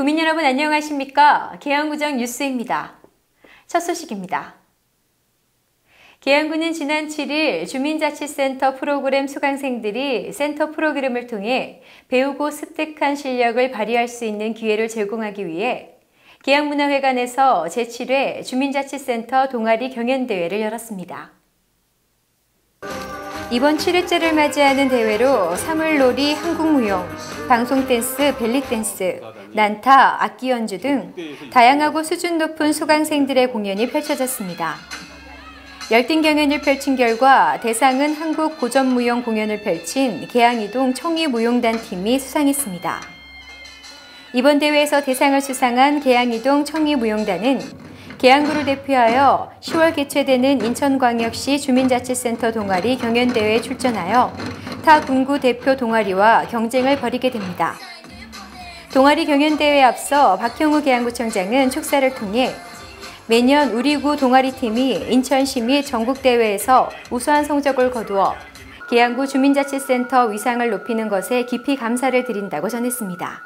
구민 여러분 안녕하십니까? 계양구정 뉴스입니다. 첫 소식입니다. 계양구는 지난 7일 주민자치센터 프로그램 수강생들이 센터 프로그램을 통해 배우고 습득한 실력을 발휘할 수 있는 기회를 제공하기 위해 계양문화회관에서 제7회 주민자치센터 동아리 경연대회를 열었습니다. 이번 7회째를 맞이하는 대회로 사물놀이, 한국무용, 방송댄스, 벨리댄스, 난타, 악기 연주 등 다양하고 수준 높은 수강생들의 공연이 펼쳐졌습니다. 열띤 경연을 펼친 결과 대상은 한국 고전무용 공연을 펼친 계양이동 청이무용단 팀이 수상했습니다. 이번 대회에서 대상을 수상한 계양이동 청이무용단은 계양구를 대표하여 10월 개최되는 인천광역시 주민자치센터 동아리 경연대회에 출전하여 타 군구 대표 동아리와 경쟁을 벌이게 됩니다. 동아리 경연대회에 앞서 박형우 계양구청장은 축사를 통해 매년 우리구 동아리팀이 인천시 및 전국대회에서 우수한 성적을 거두어 계양구 주민자치센터 위상을 높이는 것에 깊이 감사를 드린다고 전했습니다.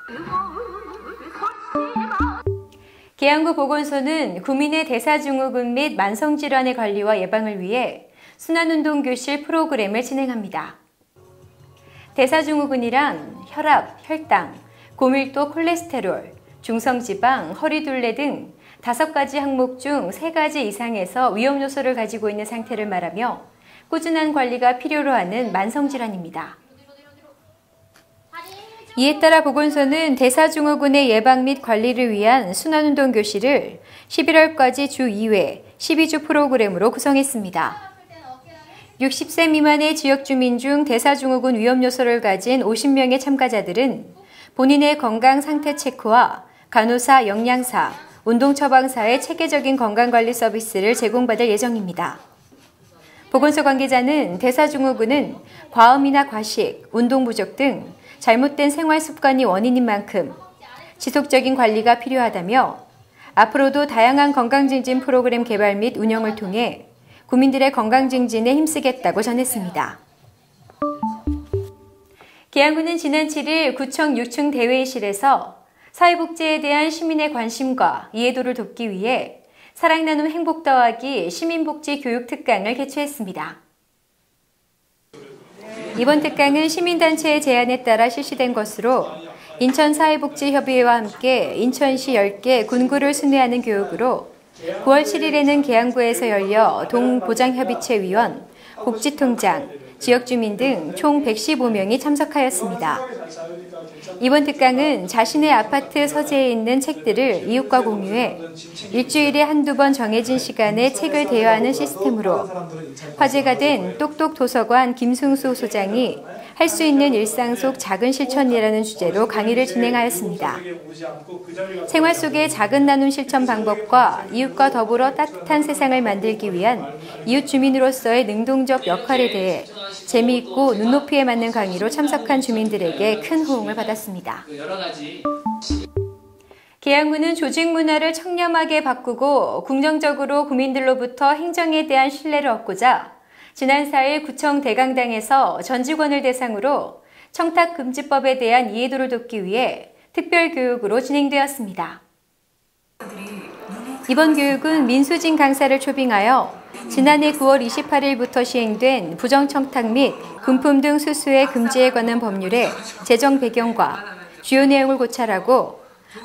계양구 보건소는 구민의 대사증후군 및 만성질환의 관리와 예방을 위해 순환운동 교실 프로그램을 진행합니다. 대사증후군이란 혈압, 혈당, 고밀도 콜레스테롤, 중성지방, 허리둘레 등 다섯 가지 항목 중 세 가지 이상에서 위험 요소를 가지고 있는 상태를 말하며 꾸준한 관리가 필요로 하는 만성질환입니다. 이에 따라 보건소는 대사증후군의 예방 및 관리를 위한 순환운동 교실을 11월까지 주 2회 12주 프로그램으로 구성했습니다. 60세 미만의 지역 주민 중 대사증후군 위험 요소를 가진 50명의 참가자들은 본인의 건강 상태 체크와 간호사, 영양사, 운동 처방사의 체계적인 건강관리 서비스를 제공받을 예정입니다. 보건소 관계자는 대사증후군은 과음이나 과식, 운동 부족 등 잘못된 생활 습관이 원인인 만큼 지속적인 관리가 필요하다며 앞으로도 다양한 건강증진 프로그램 개발 및 운영을 통해 국민들의 건강증진에 힘쓰겠다고 전했습니다. 계양구는 지난 7일 구청 6층 대회의실에서 사회복지에 대한 시민의 관심과 이해도를 돕기 위해 사랑 나눔 행복 더하기 시민복지 교육 특강을 개최했습니다. 이번 특강은 시민단체의 제안에 따라 실시된 것으로 인천사회복지협의회와 함께 인천시 10개 군구를 순회하는 교육으로 9월 7일에는 계양구에서 열려 동보장협의체 위원, 복지통장, 지역 주민 등 총 115명이 참석하였습니다. 이번 특강은 자신의 아파트 서재에 있는 책들을 이웃과 공유해 일주일에 한두 번 정해진 시간에 책을 대여하는 시스템으로 화제가 된 똑똑 도서관 김승수 소장이 할 수 있는 일상 속 작은 실천이라는 주제로 강의를 진행하였습니다. 생활 속의 작은 나눔 실천 방법과 이웃과 더불어 따뜻한 세상을 만들기 위한 이웃 주민으로서의 능동적 역할에 대해 재미있고 눈높이에 맞는 강의로 참석한 주민들에게 큰 호응을 받았습니다. 계양구는 조직 문화를 청렴하게 바꾸고 긍정적으로 국민들로부터 행정에 대한 신뢰를 얻고자 지난 4일 구청 대강당에서 전 직원을 대상으로 청탁금지법에 대한 이해도를 돕기 위해 특별교육으로 진행되었습니다. 이번 교육은 민수진 강사를 초빙하여 지난해 9월 28일부터 시행된 부정청탁 및 금품 등 수수의 금지에 관한 법률의 제정 배경과 주요 내용을 고찰하고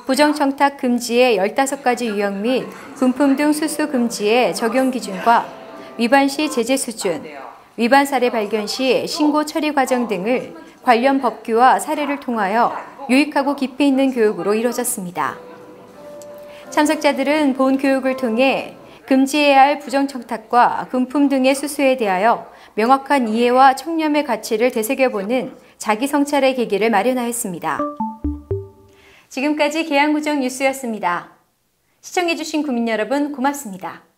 부정청탁 금지의 15가지 유형 및 금품 등 수수 금지의 적용 기준과 위반 시 제재 수준, 위반 사례 발견 시 신고 처리 과정 등을 관련 법규와 사례를 통하여 유익하고 깊이 있는 교육으로 이루어졌습니다. 참석자들은 본 교육을 통해 금지해야 할 부정청탁과 금품 등의 수수에 대하여 명확한 이해와 청렴의 가치를 되새겨보는 자기 성찰의 계기를 마련하였습니다. 지금까지 계양구정 뉴스였습니다. 시청해주신 국민 여러분 고맙습니다.